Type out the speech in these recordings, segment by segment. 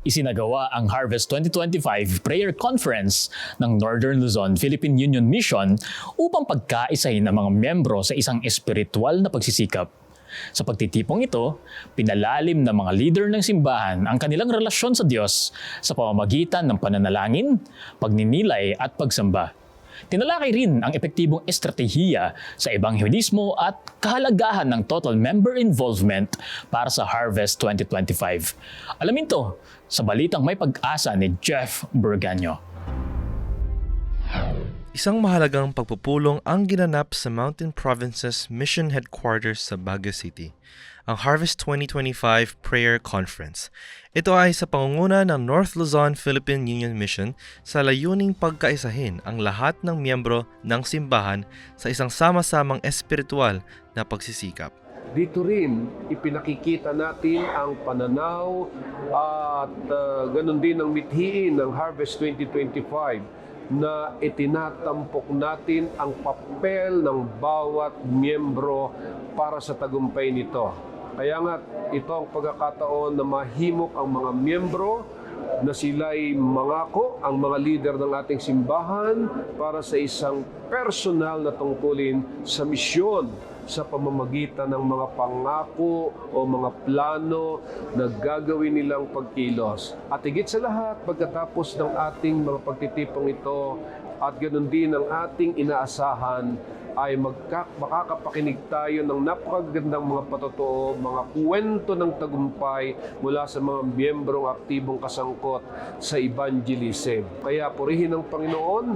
Isinagawa ang Harvest 2025 Prayer Conference ng Northern Luzon Philippine Union Mission upang pagkaisahin ang mga miyembro sa isang espiritual na pagsisikap. Sa pagtitipong ito, pinalalim ng mga leader ng simbahan ang kanilang relasyon sa Diyos sa pamamagitan ng pananalangin, pagninilay at pagsamba. Tinalakay rin ang epektibong estratehiya sa ebanghelismo at kahalagahan ng total member involvement para sa Harvest 2025. Alamin to sa balitang may pag-asa ni Jeff Burganyo. Isang mahalagang pagpupulong ang ginanap sa Mountain Provinces Mission Headquarters sa Baguio City, ang Harvest 2025 Prayer Conference. Ito ay sa pangunguna ng North Luzon Philippine Union Mission sa layuning pagkaisahin ang lahat ng miyembro ng simbahan sa isang sama-samang espiritual na pagsisikap. Dito rin, ipinakikita natin ang pananaw at uh, ganun din ang mithiin ng Harvest 2025 na itinatampok natin ang papel ng bawat miyembro para sa tagumpay nito. Kaya nga, ito ang pagkakataon na mahimok ang mga miyembro na sila'y mangako ang mga leader ng ating simbahan para sa isang personal na tungkulin sa misyon sa pamamagitan ng mga pangako o mga plano na gagawin nilang pagkilos. At higit sa lahat, pagkatapos ng ating mga pagtitipong ito at ganoon din ang ating inaasahan ay magka, makakapakinig tayo ng napakagandang mga patotoo, mga kwento ng tagumpay mula sa mga miyembrong aktibong kasangkot sa evangelism. Kaya purihin ng Panginoon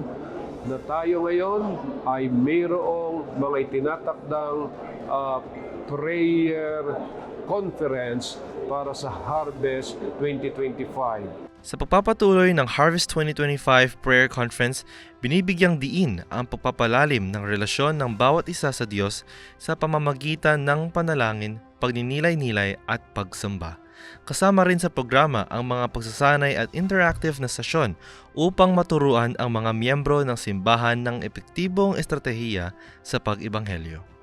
na tayo ngayon ay mayroong mga itinatakdang uh, prayer conference para sa Harvest 2025. Sa pagpapatuloy ng Harvest 2025 Prayer Conference, binibigyang diin ang pagpapalalim ng relasyon ng bawat isa sa Diyos sa pamamagitan ng panalangin, pagninilay-nilay at pagsamba. Kasama rin sa programa ang mga pagsasanay at interactive na sesyon upang maturuan ang mga miyembro ng simbahan ng epektibong estratehiya sa pag-ibanghelyo.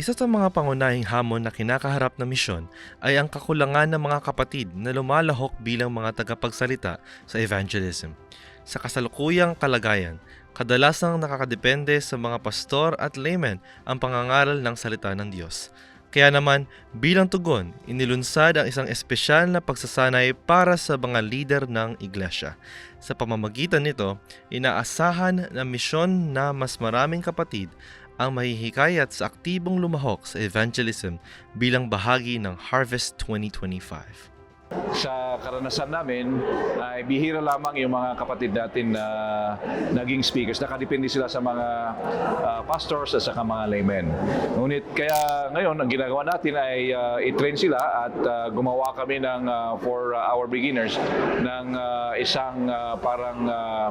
Isa sa mga pangunahing hamon na kinakaharap na misyon ay ang kakulangan ng mga kapatid na lumalahok bilang mga tagapagsalita sa evangelism. Sa kasalukuyang kalagayan, kadalasang nakakadepende sa mga pastor at laymen ang pangangaral ng salita ng Diyos. Kaya naman, bilang tugon, inilunsad ang isang espesyal na pagsasanay para sa mga leader ng iglesia. Sa pamamagitan nito, inaasahan na misyon na mas maraming kapatid ang mahihikayat sa aktibong lumahok sa evangelism bilang bahagi ng Harvest 2025 sa karanasan namin ay bihira lamang yung mga kapatid natin na naging speakers. Nakadepende sila sa mga uh, pastors at saka mga laymen. Ngunit kaya ngayon ang ginagawa natin ay uh, i-train sila at uh, gumawa kami ng uh, for uh, our beginners ng uh, isang uh, parang uh,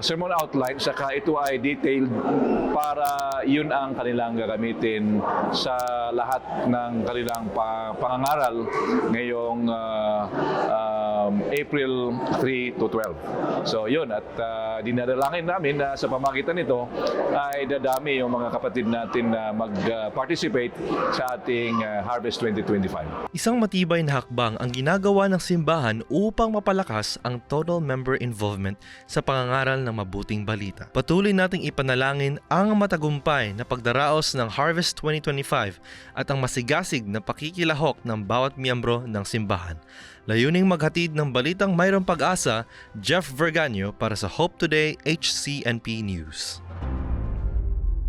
sermon outline saka ito ay detailed para yun ang kanilang gagamitin sa lahat ng kanilang pa- pangangaral ngayong uh, April 3 to 12. So yun, at uh, dinadalangin namin na sa pamagitan nito ay dadami yung mga kapatid natin na mag-participate sa ating uh, Harvest 2025. Isang matibay na hakbang ang ginagawa ng simbahan upang mapalakas ang total member involvement sa pangangaral ng mabuting balita. Patuloy nating ipanalangin ang matagumpay na pagdaraos ng Harvest 2025 at ang masigasig na pakikilahok ng bawat miyembro ng simbahan. Layuning maghatid ng balitang mayroong pag-asa, Jeff Verganyo para sa Hope Today HCNP News.